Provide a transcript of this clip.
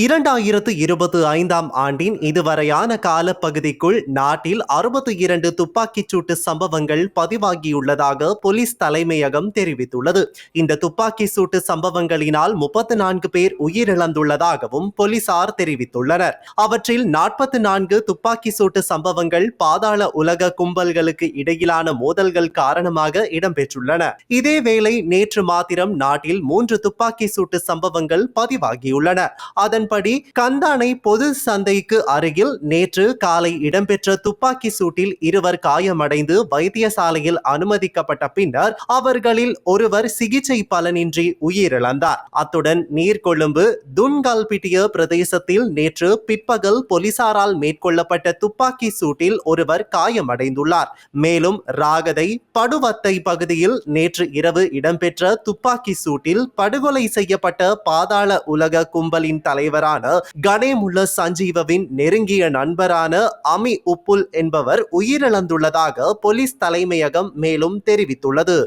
இரண்டாயிரத்து இருபத்தி ஐந்தாம் ஆண்டின் இதுவரையான காலப்பகுதிக்குள் நாட்டில் அறுபத்தி இரண்டு துப்பாக்கிச் சூட்டு சம்பவங்கள் பதிவாகியுள்ளதாக போலீஸ் தலைமையகம் தெரிவித்துள்ளது. இந்த துப்பாக்கி சூட்டு சம்பவங்களினால் முப்பத்து நான்கு பேர் உயிரிழந்துள்ளதாகவும் போலீசார் தெரிவித்துள்ளனர். அவற்றில் நாற்பத்தி நான்கு துப்பாக்கி சூட்டு சம்பவங்கள் பாதாள உலக கும்பல்களுக்கு இடையிலான மோதல்கள் காரணமாக இடம்பெற்றுள்ளன. இதேவேளை நேற்று மாத்திரம் நாட்டில் மூன்று துப்பாக்கி சூட்டு சம்பவங்கள் பதிவாகியுள்ளன. அதன் அதன்படி கந்தானை பொது சந்தைக்கு அருகில் நேற்று காலை இடம்பெற்ற துப்பாக்கி சூட்டில் இருவர் காயமடைந்து வைத்தியசாலையில் அனுமதிக்கப்பட்ட பின்னர் அவர்களில் ஒருவர் சிகிச்சை பலனின்றி உயிரிழந்தார். அத்துடன் நீர்கொழும்பு துன்கால்பிட்டிய பிரதேசத்தில் நேற்று பிற்பகல் போலீசாரால் மேற்கொள்ளப்பட்ட துப்பாக்கி சூட்டில் ஒருவர் காயமடைந்துள்ளார். மேலும் ராகதை படுவத்தை பகுதியில் நேற்று இரவு இடம்பெற்ற துப்பாக்கி சூட்டில் படுகொலை செய்யப்பட்ட பாதாள உலக கும்பலின் தலைவர் தலைவரான கணேமுள்ள சஞ்சீவவின் நெருங்கிய நண்பரான அமி உப்புல் என்பவர் உயிரிழந்துள்ளதாக போலீஸ் தலைமையகம் மேலும் தெரிவித்துள்ளது.